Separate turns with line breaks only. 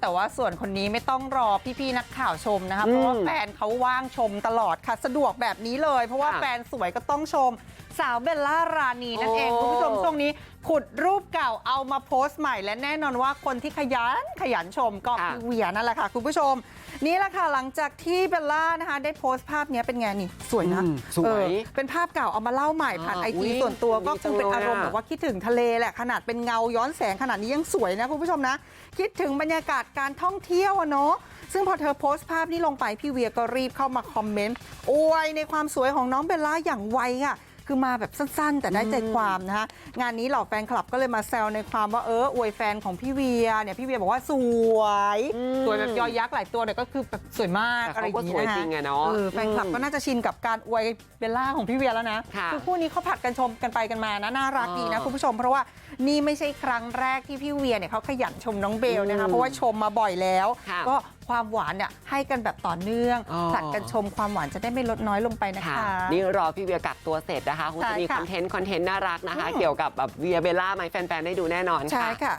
แต่ว่าส่วนคนนี้ไม่ต้องรอพี่ๆนักข่าวชมนะคะเพราะว่า
อืม
แฟนเขาว่างชมตลอดค่ะสะดวกแบบนี้เลยเพราะว่า
ค่ะ
แฟนสวยก็ต้องชมสาวเบลล่ารานีนั่นเอง
โอ้
คุณผู้ชมช่วงนี้ขุดรูปเก่าเอามาโพสต์ใหม่และแน่นอนว่าคนที่ขยันขยันชมก็
ค่ะ
พี่เวียนั่นแหละค่ะคุณผู้ชม นี่แหละค่ะหลังจากที่เบลล่านะคะได้โพสต์ภาพเนี้ยเป็นไงนี่สวยนะ
อืมสวย
เออเป็นภาพเก่าเอามาเล่าใหม่ผ่าน
อ่า
ไอ
อุ๊
จี
ย
ส่วนตัวก็
ดี
ค
จั
ง
ง
เป็น
เลย
อารมณ์
อะ
แบบว่าคิดถึงทะเลแหละขนาดเป็นเงาย้อนแสงขนาดนี้ยังสวยนะคุณผู้ชมนะ คิดถึงบรรยากาศการท่องเที่ยวอะเนาะซึ่งพอเธอโพสต์ภาพนี้ลงไปพี่เวียก็รีบเข้ามาคอมเมนต์อวยในความสวยของน้องเบลล่าอย่างไวค่ะ คือมาแบบสั้นๆ แต่ได้ใจความนะคะงานนี้เหล่าแฟนคลับก็เลยมาแซวในความว่าเอออวยแฟนของพี่เวียเนี่ยพี่เวียบอกว่าสวย
อืม
สวยแบบยอยักษ์หลายตัวเนี่ยก็คือแบบสวยมาก
แต่
อะไรอ
เขา
ย่าง
ก็
นี้
สวย
นะคะ
จริงอะเนาะ
เออแฟนคลับก็
อืม
น่าจะชินกับการอวยเบลล่าของพี่เวียแล้วนะ
ค่ะ
อคู่นี้เขาผัดกันชมกันไปกันมานะน่ารักดีนะ
อ๋อ
คุณผู้ชม เพราะว่านี่ไม่ใช่ครั้งแรกที่พี่เวียเนี่ยเขาขยันชมน้องเบลนะคะ
อืม
เพราะว่าชมมาบ่อยแล้ว
ค่ะ
ก็ ความหวานเนี่ยให้กันแบบต่อเนื่อง
อ๋อ
ผลัดกันชมความหวานจะได้ไม่ลดน้อยลงไปนะคะ
ค่ะนี่รอพี่เวียกักตัวเสร็จนะคะคง
ใช่
จะมี
ค่ะ
คอนเทนต์คอนเทนต์น่ารักนะคะ
อืม
เกี่ยวกับแบบเวียเบลล่าไหมาให้แฟนๆได้ดูแน่นอน
ใช่
ค่ะ
ค่ะ